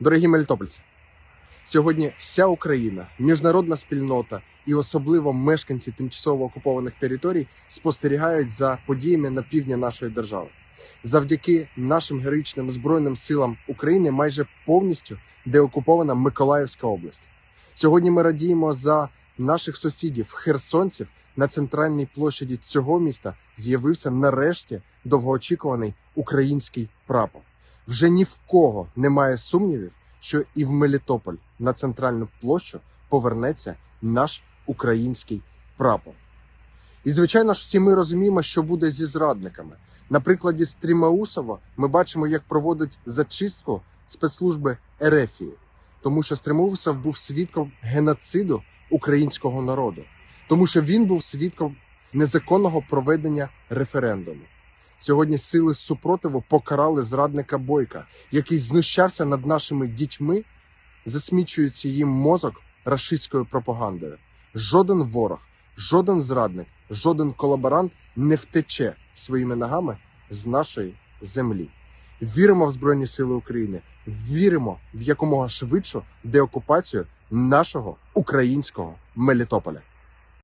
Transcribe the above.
Дорогі мелітопольці, сьогодні вся Україна, міжнародна спільнота і особливо мешканці тимчасово окупованих територій спостерігають за подіями на півдні нашої держави. Завдяки нашим героїчним збройним силам України майже повністю деокупована Миколаївська область. Сьогодні ми радіємо за наших сусідів, херсонців. На центральній площаді цього міста з'явився нарешті довгоочікуваний український прапор. Вже ні в кого немає сумнівів, що і в Мелітополь на центральну площу повернеться наш український прапор. І звичайно ж, всі ми розуміємо, що буде зі зрадниками. На прикладі Стрімаусова ми бачимо, як проводить зачистку спецслужби Ерефії, тому що Стрімаусов був свідком геноциду українського народу, тому що він був свідком незаконного проведення референдуму. Сьогодні сили супротиву покарали зрадника Бойка, який знущався над нашими дітьми, засмічуючи їм мозок рашистською пропагандою. Жоден ворог, жоден зрадник, жоден колаборант не втече своїми ногами з нашої землі. Віримо в Збройні Сили України, віримо в якомога швидшу деокупацію нашого українського Мелітополя.